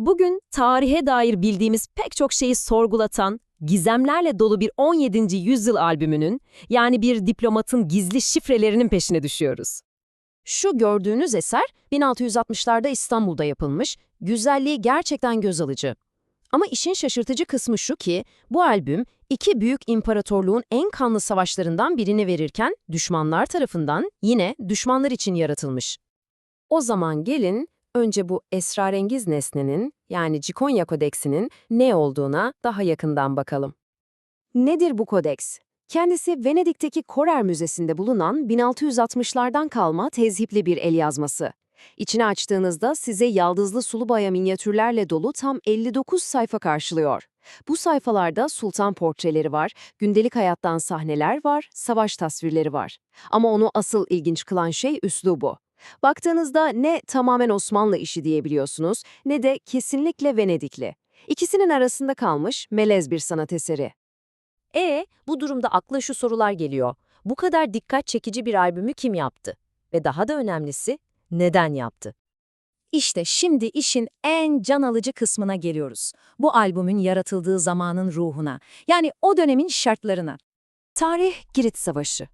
Bugün tarihe dair bildiğimiz pek çok şeyi sorgulatan, gizemlerle dolu bir 17. yüzyıl albümünün, yani bir diplomatın gizli şifrelerinin peşine düşüyoruz. Şu gördüğünüz eser 1660'larda İstanbul'da yapılmış, güzelliği gerçekten göz alıcı. Ama işin şaşırtıcı kısmı şu ki, bu albüm iki büyük imparatorluğun en kanlı savaşlarından birini verirken düşmanlar tarafından yine düşmanlar için yaratılmış. O zaman gelin önce bu esrarengiz nesnenin yani Cikonya Kodeksinin ne olduğuna daha yakından bakalım. Nedir bu kodeks? Kendisi Venedik'teki Korer Müzesi'nde bulunan 1660'lardan kalma tezhipli bir el yazması. İçini açtığınızda size yaldızlı sulu boya minyatürlerle dolu tam 59 sayfa karşılıyor. Bu sayfalarda sultan portreleri var, gündelik hayattan sahneler var, savaş tasvirleri var. Ama onu asıl ilginç kılan şey üslubu. Baktığınızda ne tamamen Osmanlı işi diyebiliyorsunuz ne de kesinlikle Venedikli. İkisinin arasında kalmış melez bir sanat eseri. E, bu durumda akla şu sorular geliyor. Bu kadar dikkat çekici bir albümü kim yaptı? Ve daha da önemlisi, neden yaptı? İşte şimdi işin en can alıcı kısmına geliyoruz. Bu albümün yaratıldığı zamanın ruhuna, yani o dönemin şartlarına. Tarih Girit Savaşı.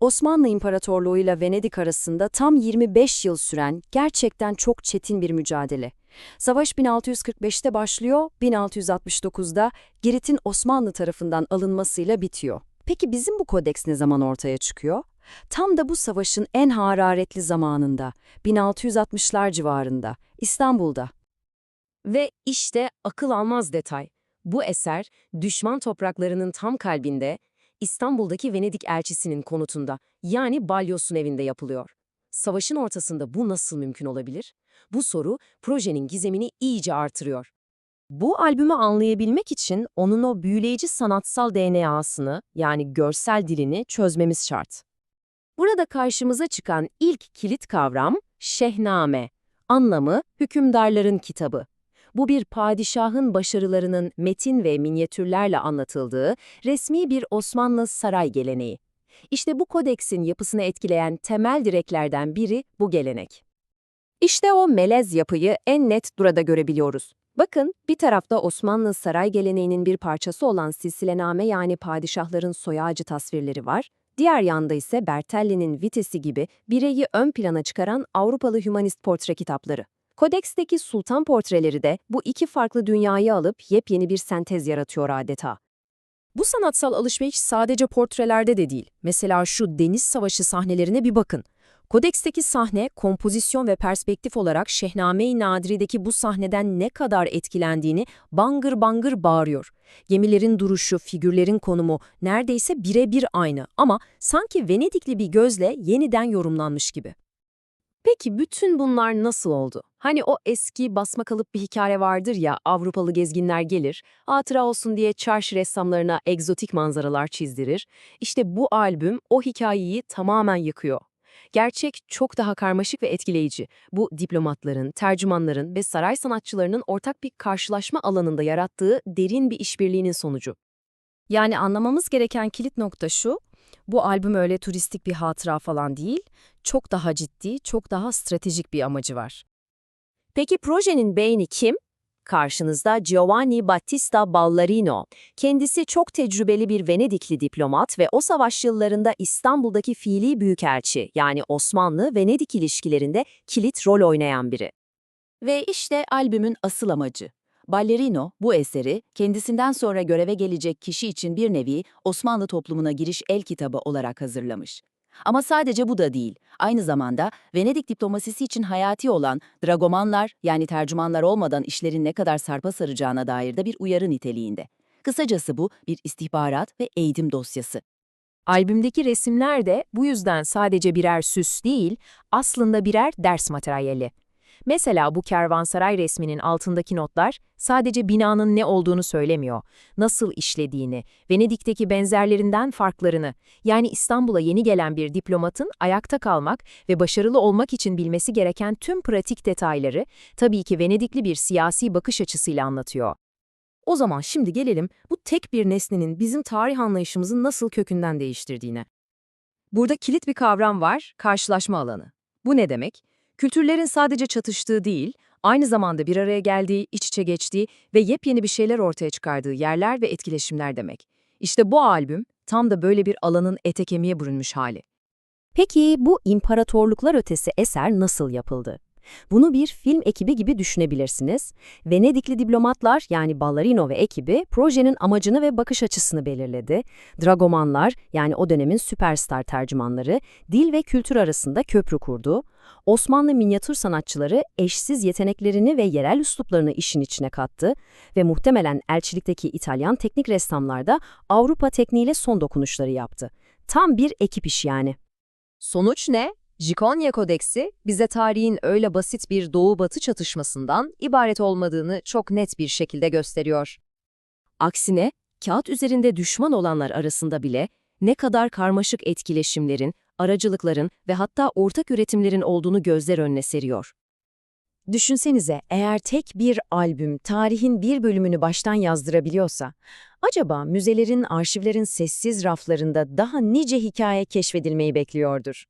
Osmanlı İmparatorluğu ile Venedik arasında tam 25 yıl süren gerçekten çok çetin bir mücadele. Savaş 1645'te başlıyor, 1669'da Girit'in Osmanlı tarafından alınmasıyla bitiyor. Peki bizim bu kodeks ne zaman ortaya çıkıyor? Tam da bu savaşın en hararetli zamanında, 1660'lar civarında, İstanbul'da. Ve işte akıl almaz detay. Bu eser, düşman topraklarının tam kalbinde, İstanbul'daki Venedik elçisinin konutunda, yani Balyos'un evinde yapılıyor. Savaşın ortasında bu nasıl mümkün olabilir? Bu soru, projenin gizemini iyice artırıyor. Bu albümü anlayabilmek için onun o büyüleyici sanatsal DNA'sını, yani görsel dilini çözmemiz şart. Burada karşımıza çıkan ilk kilit kavram, şehname. Anlamı, hükümdarların kitabı. Bu bir padişahın başarılarının metin ve minyatürlerle anlatıldığı resmi bir Osmanlı saray geleneği. İşte bu kodeksin yapısını etkileyen temel direklerden biri bu gelenek. İşte o melez yapıyı en net burada görebiliyoruz. Bakın, bir tarafta Osmanlı saray geleneğinin bir parçası olan silsilename yani padişahların soy ağacı tasvirleri var, diğer yanda ise Bertelli'nin Vitesi gibi bireyi ön plana çıkaran Avrupalı hümanist portre kitapları. Kodeksteki sultan portreleri de bu iki farklı dünyayı alıp yepyeni bir sentez yaratıyor adeta. Bu sanatsal alışveriş sadece portrelerde de değil. Mesela şu deniz savaşı sahnelerine bir bakın. Kodeksteki sahne, kompozisyon ve perspektif olarak Şehname-i Nadiri'deki bu sahneden ne kadar etkilendiğini bangır bangır bağırıyor. Gemilerin duruşu, figürlerin konumu neredeyse birebir aynı ama sanki Venedikli bir gözle yeniden yorumlanmış gibi. Peki bütün bunlar nasıl oldu? Hani o eski basma kalıp bir hikaye vardır ya Avrupalı gezginler gelir, hatıra olsun diye çarşı ressamlarına egzotik manzaralar çizdirir. İşte bu albüm o hikayeyi tamamen yıkıyor. Gerçek çok daha karmaşık ve etkileyici. Bu diplomatların, tercümanların ve saray sanatçılarının ortak bir karşılaşma alanında yarattığı derin bir işbirliğinin sonucu. Yani anlamamız gereken kilit nokta şu, bu albüm öyle turistik bir hatıra falan değil, çok daha ciddi, çok daha stratejik bir amacı var. Peki projenin beyni kim? Karşınızda Giovanni Battista Ballarino. Kendisi çok tecrübeli bir Venedikli diplomat ve o savaş yıllarında İstanbul'daki fiili büyükelçi yani Osmanlı-Venedik ilişkilerinde kilit rol oynayan biri. Ve işte albümün asıl amacı. Ballerino bu eseri kendisinden sonra göreve gelecek kişi için bir nevi Osmanlı toplumuna giriş el kitabı olarak hazırlamış. Ama sadece bu da değil. Aynı zamanda Venedik diplomasisi için hayati olan dragomanlar yani tercümanlar olmadan işlerin ne kadar sarpa saracağına dair de bir uyarı niteliğinde. Kısacası bu bir istihbarat ve eğitim dosyası. Albümdeki resimler de bu yüzden sadece birer süs değil, aslında birer ders materyali. Mesela bu kervansaray resminin altındaki notlar sadece binanın ne olduğunu söylemiyor, nasıl işlediğini, Venedik'teki benzerlerinden farklarını, yani İstanbul'a yeni gelen bir diplomatın ayakta kalmak ve başarılı olmak için bilmesi gereken tüm pratik detayları tabii ki Venedikli bir siyasi bakış açısıyla anlatıyor. O zaman şimdi gelelim bu tek bir nesnenin bizim tarih anlayışımızı nasıl kökünden değiştirdiğine. Burada kilit bir kavram var, karşılaşma alanı. Bu ne demek? Kültürlerin sadece çatıştığı değil, Aynı zamanda bir araya geldiği, iç içe geçtiği ve yepyeni bir şeyler ortaya çıkardığı yerler ve etkileşimler demek. İşte bu albüm tam da böyle bir alanın ete kemiğe bürünmüş hali. Peki bu imparatorluklar ötesi eser nasıl yapıldı? Bunu bir film ekibi gibi düşünebilirsiniz. Venedikli diplomatlar yani Ballarino ve ekibi projenin amacını ve bakış açısını belirledi. Dragomanlar yani o dönemin süperstar tercümanları dil ve kültür arasında köprü kurdu. Osmanlı minyatür sanatçıları eşsiz yeteneklerini ve yerel üsluplarını işin içine kattı ve muhtemelen elçilikteki İtalyan teknik ressamlar da Avrupa tekniğiyle son dokunuşları yaptı. Tam bir ekip iş yani. Sonuç ne? Jikonya Kodeksi bize tarihin öyle basit bir doğu-batı çatışmasından ibaret olmadığını çok net bir şekilde gösteriyor. Aksine, kağıt üzerinde düşman olanlar arasında bile ne kadar karmaşık etkileşimlerin, aracılıkların ve hatta ortak üretimlerin olduğunu gözler önüne seriyor. Düşünsenize eğer tek bir albüm tarihin bir bölümünü baştan yazdırabiliyorsa, acaba müzelerin, arşivlerin sessiz raflarında daha nice hikaye keşfedilmeyi bekliyordur?